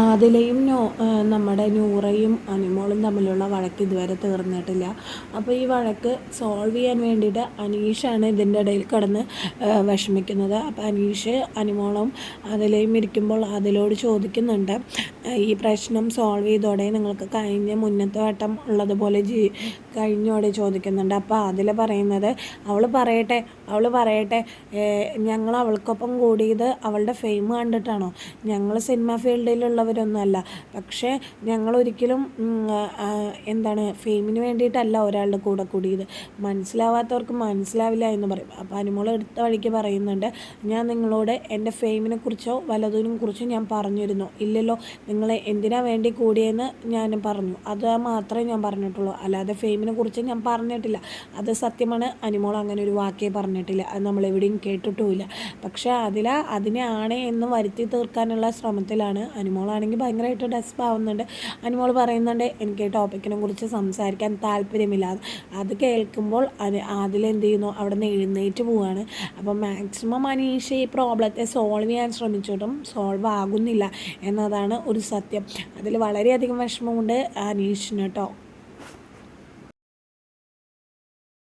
ആദിലയും no നമ്മുടെ നൂറയും അനിമോളും തമ്മിലുള്ള വഴക്ക് ഇതുവരെ തീർന്നിട്ടില്ല. അപ്പോൾ ഈ വഴക്ക് സോൾവ് ചെയ്യാൻ വേണ്ടിയിട്ട് അനീഷാണ് ഇതിന്റെ ഇടയിൽ കിടന്ന് വിഷമിക്കുന്നത്. അപ്പോൾ അനീഷ് അനിമോളും ആദിലയും ഇരിക്കുമ്പോൾ അതിലോട് ചോദിക്കുന്നുണ്ട് ഈ പ്രശ്നം സോൾവ് ചെയ്തോടെ നിങ്ങൾക്ക് കഴിഞ്ഞ മുന്നത്തെ വട്ടം ഉള്ളതുപോലെ ജീ കഴിഞ്ഞോടെ ചോദിക്കുന്നുണ്ട്. അപ്പോൾ അതിൽ പറയുന്നത് അവൾ പറയട്ടെ അവൾ പറയട്ടെ ഞങ്ങൾ അവൾക്കൊപ്പം കൂടിയത് അവളുടെ ഫെയിം കണ്ടിട്ടാണോ? ഞങ്ങൾ സിനിമ ഫീൽഡിലുള്ളവരൊന്നുമല്ല പക്ഷേ ഞങ്ങൾ ഒരിക്കലും എന്താണ് ഫെയിമിന് വേണ്ടിയിട്ടല്ല ഒരാളുടെ കൂടെ കൂടിയത്. മനസ്സിലാവാത്തവർക്ക് മനസ്സിലാവില്ല എന്ന് പറയും. അപ്പോൾ അനുമോൾ എടുത്ത വഴിക്ക് പറയുന്നുണ്ട് ഞാൻ നിങ്ങളോട് എന്റെ ഫെയിമിനെ കുറിച്ചോ വലതിനെ കുറിച്ചോ ഞാൻ പറഞ്ഞിരുന്നു. ഇല്ലല്ലോ നിങ്ങൾ എന്തിനാ വേണ്ടി കൂടിയെന്ന് ഞാൻ പറഞ്ഞു. അത് മാത്രമേ ഞാൻ പറഞ്ഞിട്ടുള്ളൂ. അല്ലാതെ ഫെയിമിനെ കുറിച്ച് ഞാൻ പറഞ്ഞിട്ടില്ല. അത് സത്യമാണ്. അനുമോൾ അങ്ങനെ ഒരു വാക്കേ പറഞ്ഞിട്ടില്ല. അത് നമ്മൾ എവിടെയും കേട്ടിട്ടുമില്ല. പക്ഷേ അതിലാ അതിനെ ആണ് എന്ന് വരുത്തി തീർക്കാനുള്ള ശ്രമത്തിലാണ് അനിമോളാണെങ്കിൽ ഭയങ്കരമായിട്ട് ഡെസ്പ് ആവുന്നുണ്ട്. അനിമോൾ പറയുന്നുണ്ട് എനിക്ക് ടോപ്പിക്കിനെ കുറിച്ച് സംസാരിക്കാൻ താല്പര്യമില്ല. അത് കേൾക്കുമ്പോൾ അത് അതിലെന്ത് ചെയ്യുന്നു? അവിടെ നിന്ന് എഴുന്നേറ്റ് പോവുകയാണ് അപ്പോൾ മാക്സിമം അനീഷ ഈ പ്രോബ്ലത്തെ സോൾവ് ചെയ്യാൻ ശ്രമിച്ചിട്ടും സോൾവ് ആകുന്നില്ല എന്നതാണ് ഒരു സത്യം. അതിൽ വളരെയധികം വിഷമമുണ്ട് അനീഷിന് കേട്ടോ.